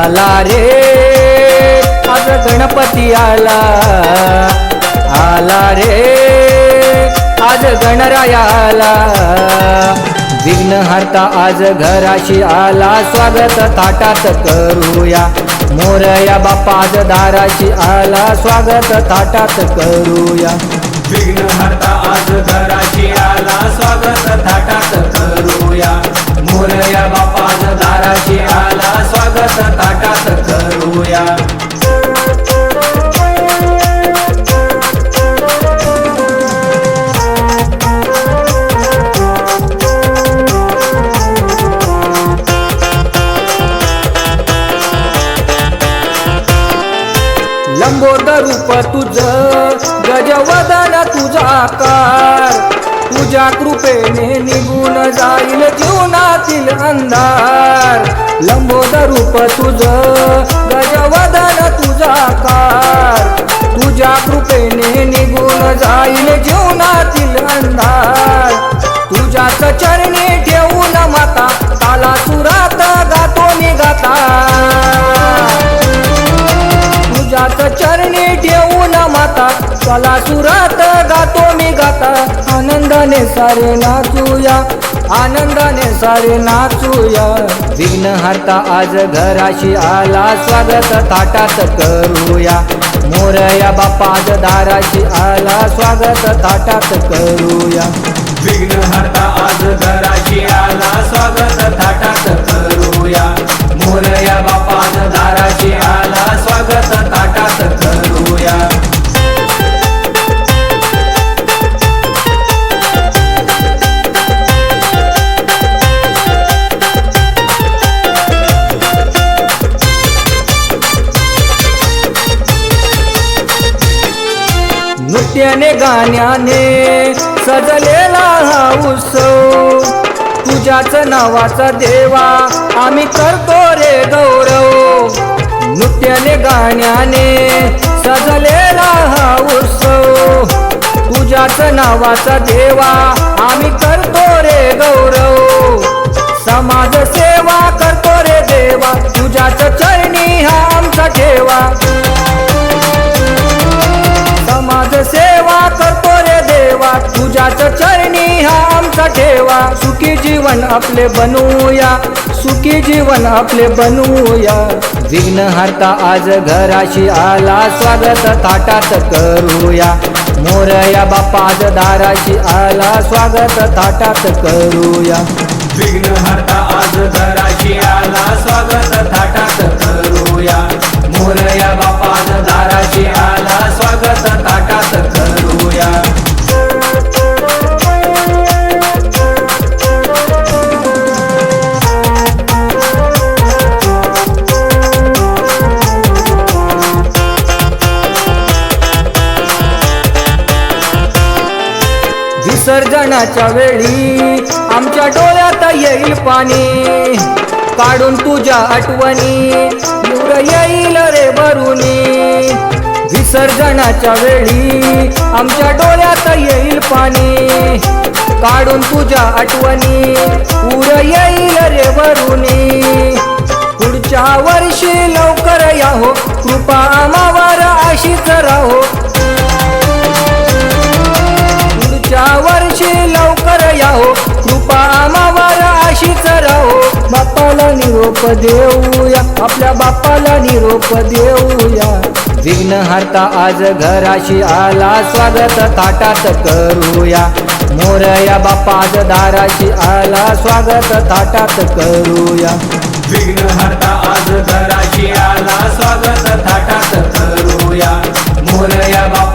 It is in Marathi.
आला रे. आज गणपती आला. आला रे. आज गणराया आला. विघ्न हरता आज घराशी आला. स्वागत ताटात करूया. मोरया बाप्पा आज दाराशी आला. स्वागत ताटात करूया. विघ्नहर्ता आज घराशी आला. स्वागत ताटात करूया. मोरया बापा आज दाराची आला. स्वागत लंबोदर रूप तुझ गजवदन तुझा आकार. तुझ्या कृपेने निघून जाईल जीवनातील अंधार. लंबोदर रूप तुझ गजवदन तुझा आकार. तुझ्या कृपेने निघून जाईल माता चला सुरात गातो मी गाता. आनंदाने सारे नाचूया आनंदाने सारे नाचूया. विघ्न हरता आज घराशी आला स्वागत थाटात करूया. मोरया बाप्पा आज दाराशी आला स्वागत थाटात करूया. विघ्नहर्ता आज घराची आला स्वागत थाटात नृत्याने गाण्याने सजलेला हा उत्सव. तुझ्याच नावाचा देवा आम्ही करतो रे गौरव. नृत्याने गाण्याने सजलेला हा उत्सव. तुझ्याच नावाचा देवा आम्ही करतो रे गौरव. समाज चरणी हा आमचा ठेवा सुखी जीवन आपले बनवूया. सुखी जीवन आपले बनवूया. विघ्न हरता आज घराशी आला स्वागत थाटात करूया. मोरया बाप्पा आज दाराशी आला स्वागत थाटात करूया. विघ्नहर्ता आज घराशी आला विसर्जनाच्या वेळी आमच्या डोळ्यात येईल पाणी. काढून तुझ्या आठवणी दूर येईल रे भरुनी विसर्जनाच्या वेळी आमच्या डोळ्यात येईल पाणी. काढून तुझ्या आठवणी पूर येईल रे वरुणी. पुढच्या वर्षी लवकर या हो कृपा मावार अशीच राहो. निरोप देऊया. आपल्या बाप्पाला निरोप देऊया. विघ्न हरता आज घराशी आला स्वागत थाटात करूया. मोरया बाप्पा आज दाराशी आला स्वागत थाटात करूया. विघ्नहर्ता आज घराची आला स्वागत थाटात करूया. मोरया बापा